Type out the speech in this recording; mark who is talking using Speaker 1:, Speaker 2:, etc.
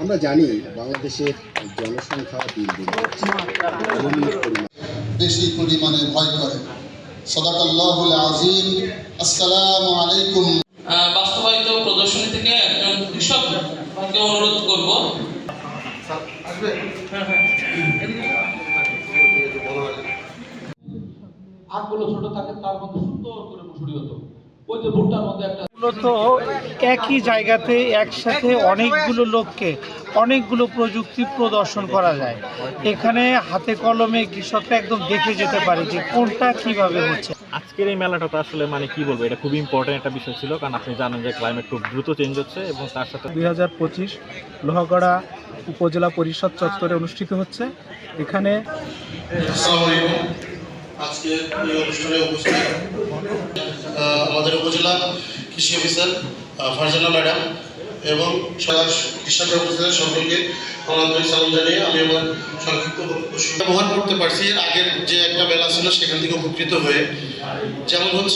Speaker 1: আমরা জানি বাংলাদেশের জনসংখ্যা দিন দিন
Speaker 2: বেশি পরিমাণে ভয় করে। সদাকাল্লাহুল আজিম আসসালামু আলাইকুম।
Speaker 3: বাস্তবায়িত প্রদর্শনী থেকে একজন কৃষককে অনুরোধ করব।
Speaker 4: আখগুলো ছোট থাকে তার মধ্যে সুন্দর করে মুসুরি হতো। ওই যে ভুট্টার মধ্যে একটা
Speaker 5: মূলত একই জায়গাতে একসাথে অনেকগুলো লোককে অনেকগুলো প্রযুক্তি প্রদর্শন করা যায়। এখানে হাতে কলমে কৃষকরা একদম দেখে যেতে পারে যে কোনটা কীভাবে হচ্ছে।
Speaker 6: আজকের এই মেলাটা তো আসলে মানে কি বলব এটা খুবই ইম্পর্টেন্ট একটা বিষয় ছিল কারণ আপনি জানেন যে ক্লাইমেট খুব দ্রুত চেঞ্জ হচ্ছে এবং তার সাথে
Speaker 5: দুই হাজার পঁচিশ লোহাগড়া উপজেলা পরিষদ চত্বরে অনুষ্ঠিত হচ্ছে। এখানে
Speaker 7: আজকে এই অনুষ্ঠানে উপস্থিত উপজেলা কৃষি অফিসার ফারজানা ম্যাডাম এবং কৃষক অফিসার সকলকে আমাদের সালাম জানিয়ে আমি আমার সংক্ষিপ্ত ব্যবহার করতে পারছি। আগের যে একটা মেলা ছিল, সেখান থেকে উপকৃত হয়ে যেমন হচ্ছে